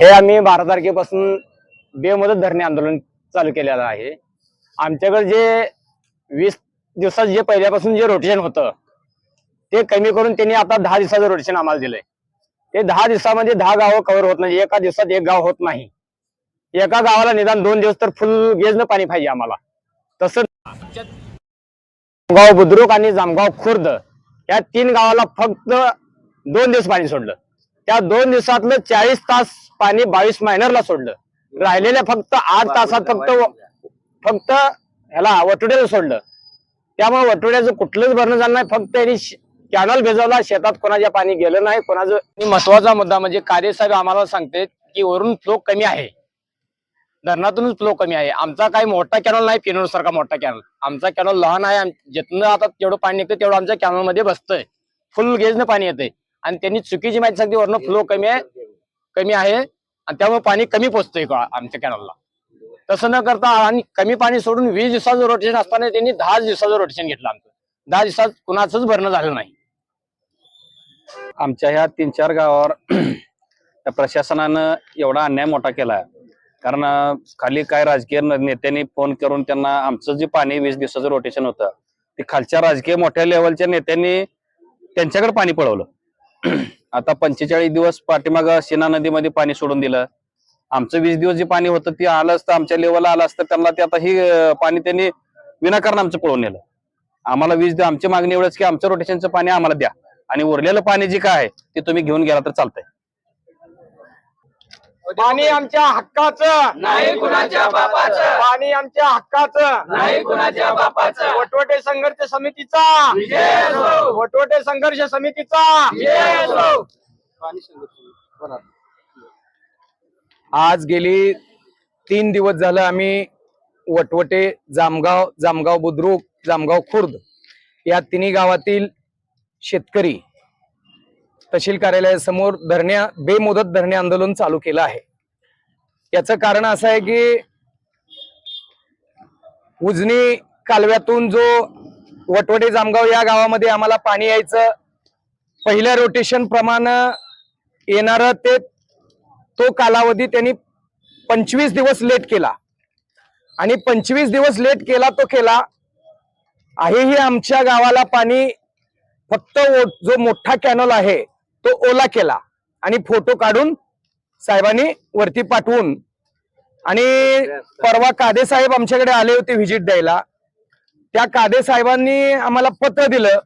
हे आम्ही बारा तारखेपासून बेमुदत धरणे आंदोलन चालू केलेलं आहे. आमच्याकडे जे वीस दिवसात जे पहिल्यापासून जे रोटेशन होतं ते कमी करून त्यांनी आता दहा दिवसाचं रोटेशन आम्हाला दिलंय. ते दहा दिवसामध्ये दहा गावं कव्हर होत नाही एका दिवसात एक गाव होत नाही. एका गावाला निदान दोन दिवस तर फुल गेजनं पाणी पाहिजे आम्हाला. तसं गाव बुद्रुक आणि जामगाव खुर्द या तीन गावाला फक्त दोन दिवस पाणी सोडलं. त्या दोन दिवसातलं चाळीस तास पाणी बावीस मायनरला सोडलं. राहिलेल्या फक्त आठ तासात फक्त फक्त ह्याला वटुड्याला सोडलं. त्यामुळे वटुड्याचं कुठलंच भरणं झालं नाही. फक्त यांनी कॅनल भिजवला. शेतात कोणाच्या पाणी गेलं नाही. कोणाचं आणि महत्त्वाचा मुद्दा म्हणजे कार्यसाहेब आम्हाला सांगते की वरून फ्लो कमी आहे. धरणातूनच फ्लो कमी आहे. आमचा काही मोठा कॅनल नाही पिनोर सारखा मोठा कॅनल. आमचा कॅनल लहान आहे. जिथनं आता जेवढं पाणी निघतं तेवढं आमच्या कॅनलमध्ये बसतंय. फुल गेजनं पाणी येतंय. आणि त्यांनी चुकीची माहिती सांगते वरनं फ्लो कमी आहे कमी आहे आणि त्यामुळे पाणी कमी पोचतंय आमच्या कॅनलला तसं न करता आणि कमी पाणी सोडून वीस दिवसाचं रोटेशन असताना त्यांनी दहा दिवसाचं रोटेशन घेतलं आमचं. दहा दिवसात कुणाचंच भरणं झालं नाही. आमच्या ह्या तीन चार गावावर त्या प्रशासनानं एवढा अन्याय मोठा केला कारण खाली काय राजकीय नेत्यांनी फोन करून त्यांना आमचं जे पाणी वीस दिवसाचं रोटेशन होतं ते खालच्या राजकीय मोठ्या लेवलच्या नेत्यांनी त्यांच्याकडे पाणी पळवलं. आता पंचेचाळीस दिवस पाठीमाग शिना नदीमध्ये पाणी सोडून दिलं. आमचं वीस दिवस जे पाणी होतं ते आलं असतं आमच्या लेवलला आलं असतं त्यांना ते आता ही पाणी त्यांनी विनाकारण आमचं पळवून नेलं. आम्हाला वीज द्या आमची मागणी एवढंच की आमचं रोटेशनचं पाणी आम्हाला द्या. आणि उरलेलं पाणी जे काय आहे ते तुम्ही घेऊन गेला तर चालतंय. पाणी आमच्या हक्काचं. नाही कुणाच्या बापाचं. पाणी आमच्या हक्काचं. नाही कुणाच्या बापाचं. वटवटे संघर्ष समितीचा. विजय असो. वटवटे संघर्ष समितीचा. विजय असो. आज गेली तीन दिवस झालं आम्ही वटवटे जामगाव जामगाव बुद्रुक जामगाव खुर्द या तिन्ही गावातील शेतकरी तहसील कार्यालयासमोर धरण्या बेमुदत धरणे आंदोलन चालू केलं आहे. याचं कारण असं आहे की उजनी कालव्यातून जो वटवडे जामगाव या गावामध्ये आम्हाला पाणी यायचं पहिल्या रोटेशन प्रमाणे येणारं ते तो कालावधी त्यांनी पंचवीस दिवस लेट केला. आणि पंचवीस दिवस लेट केला तो केला आहेही आमच्या गावाला पाणी फक्त जो मोठा कॅनल आहे तो ओला केला आणि फोटो काढून साहेबांनी वरती पाठवून. आणि परवा कादे साहेब आमच्याकडे आले होते व्हिजिट द्यायला. त्या कादे साहेबांनी आम्हाला पत्र दिलं.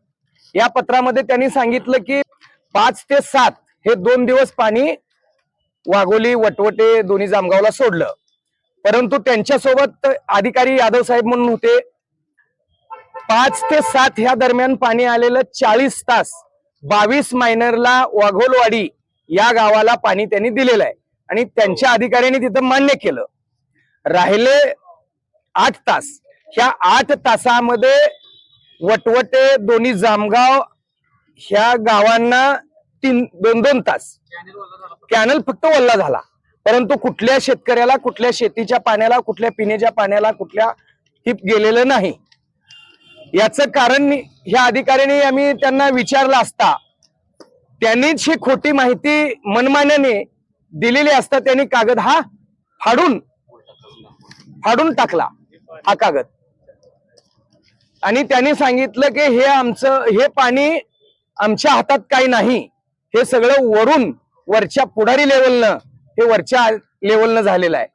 या पत्रामध्ये त्यांनी सांगितलं की पाच ते सात हे दोन दिवस पाणी वाघोली वटवटे दोन्ही जामगावला सोडलं. परंतु त्यांच्यासोबत अधिकारी यादव साहेब म्हणून होते. पाच ते सात ह्या दरम्यान पाणी आलेलं चाळीस तास बावीस मायनरला वाघोलवाडी या गावाला पाणी त्यांनी दिलेलं आहे. आणि त्यांच्या अधिकाऱ्यांनी तिथं मान्य केलं. राहिले आठ तास. ह्या आठ तासामध्ये वटवटे दोन्ही जामगाव ह्या गावांना तीन दोन दोन तास. कॅनल फक्त वल्ला झाला. परंतु कुठल्या शेतकऱ्याला कुठल्या शेतीच्या पाण्याला कुठल्या पिण्याच्या पाण्याला कुठल्या हिप गेलेलं नाही. याचं कारण ह्या अधिकाऱ्यांनी आम्ही त्यांना विचारलं असता. त्यांनीच ही खोटी माहिती मनमान्याने दिलेली असता त्यांनी कागद हा फाडून फाडून टाकला हा कागद. आणि त्यांनी सांगितलं की हे आमचं हे पाणी आमच्या हातात काही नाही. हे सगळं वरून वरच्या पुढारी लेवलनं हे वरच्या लेवलनं झालेलं आहे.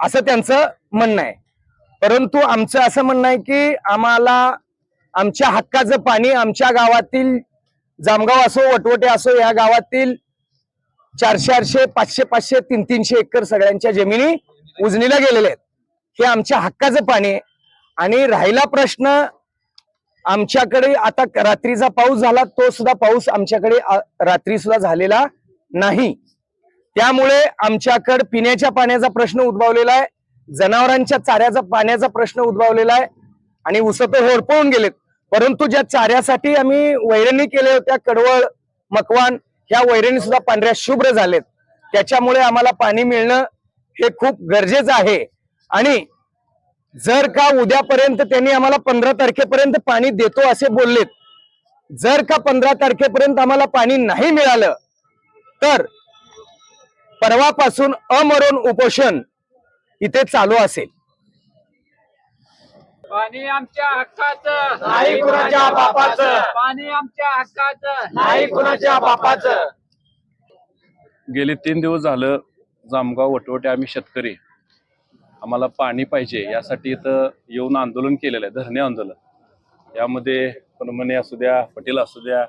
असं त्यांचं म्हणणं आहे. परंतु आमचं असं म्हणणं आहे की आम्हाला आमच्या हक्काचं पाणी आमच्या गावातील जामगाव असो वटवटे असो या गावातील चारशे चारशे पाचशे पाचशे तीन तीनशे एकर सगळ्यांच्या जमिनी उजनीला गेलेल्या आहेत. हे आमच्या हक्काचं पाणी आहे. आणि राहिला प्रश्न आमच्याकडे आता रात्रीचा पाऊस झाला तो सुद्धा पाऊस आमच्याकडे रात्री सुद्धा झालेला नाही. त्यामुळे आमच्याकडे पिण्याच्या पाण्याचा प्रश्न उद्भवलेला आहे. जनावरांच्या चाऱ्याचा पाण्याचा प्रश्न उद्भवलेला आहे. आणि उस तर होरपळून गेलेत. परंतु ज्या चाऱ्यासाठी आम्ही वैरणी केल्या होत्या कडवळ मकवान ह्या वैरणी सुद्धा पांढऱ्या शुभ्र झालेत. त्याच्यामुळे आम्हाला पाणी मिळणं हे खूप गरजेचं आहे. आणि जर का उद्यापर्यंत त्यांनी आम्हाला पंधरा तारखेपर्यंत पाणी देतो असे बोललेत जर का पंधरा तारखेपर्यंत आम्हाला पाणी नाही मिळालं तर परवापासून अमरण उपोषण इथे चालू असेल. पाणी आमच्या हक्काचं. नाही कुणाच्या बापाचं. पाणी आमच्या हक्काचं. नाही कुणाच्या बापाचं. गेले तीन दिवस झालं जामगाव वटवटे आम्ही शेतकरी. आम्हाला पाणी पाहिजे यासाठी इथं येऊन आंदोलन केलेलं आहे धरणे आंदोलन. यामध्ये पनमने असू द्या पटेल असू द्या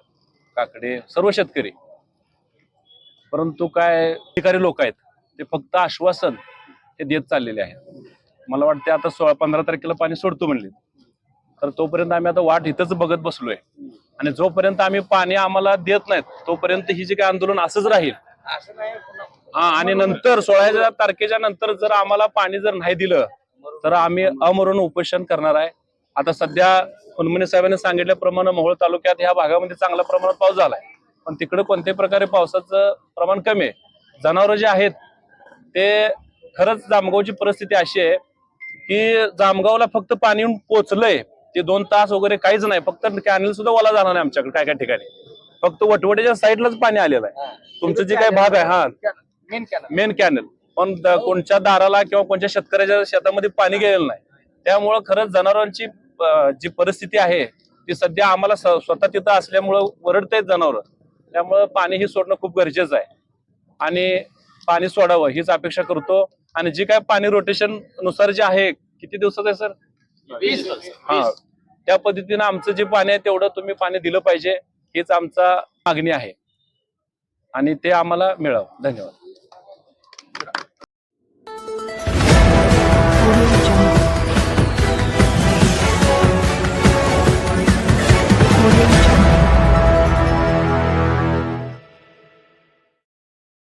काकडे सर्व शेतकरी. परंतु काय अधिकारी लोक आहेत ते फक्त आश्वासन हे देत चाललेले आहेत. मला वाटते आता सोळा पंधरा तारखेला पाणी सोडतो म्हणले. तर तोपर्यंत आम्ही आता वाट इथंच बघत बसलोय. आणि जोपर्यंत आम्ही पाणी आम्हाला देत नाहीत तोपर्यंत ही जे काही आंदोलन असंच राहील. हा आणि नंतर सोळाव्या तारखेच्या नंतर जर आम्हाला पाणी जर नाही दिलं तर आम्ही अमरण उपोषण करणार आहे. आता सध्या फुनमने साहेबांनी सांगितल्याप्रमाणे मोहोळ तालुक्यात ह्या भागामध्ये चांगल्या प्रमाणात पाऊस झालाय. पण तिकडे कोणत्याही प्रकारे पावसाचं प्रमाण कमी आहे? जनावर जे आहेत ते खरंच जामगावची परिस्थिती अशी आहे की जामगावला फक्त पाणी येऊन पोचलंय ते दोन तास वगैरे काहीच नाही. फक्त कॅनल सुद्धा ओला जाणार नाही आमच्याकडे काय काय ठिकाणी. फक्त वटवटीच्या साईडलाच पाणी आलेलं आहे. तुमचं जे काही भाग आहे हा. मेन कॅनल पण द- कोणत्या दाराला किंवा कोणत्या शेतकऱ्याच्या शेतामध्ये पाणी गेलेलं नाही. त्यामुळं खरंच जनावरांची जी परिस्थिती आहे ती सध्या आम्हाला स्वतः तिथं असल्यामुळं वरडतायत जनावर. त्यामुळं पाणी ही सोडणं खूप गरजेचं आहे. आणि पाणी सोडावं हीच अपेक्षा करतो. आणि जी काय पाणी रोटेशननुसार जे आहे किती दिवसाचं आहे सर हा. त्या पद्धतीनं आमचं जे पाणी आहे तेवढं तुम्ही पाणी दिलं पाहिजे हीच आमचा मागणी आहे. आणि ते आम्हाला मिळावं. धन्यवाद.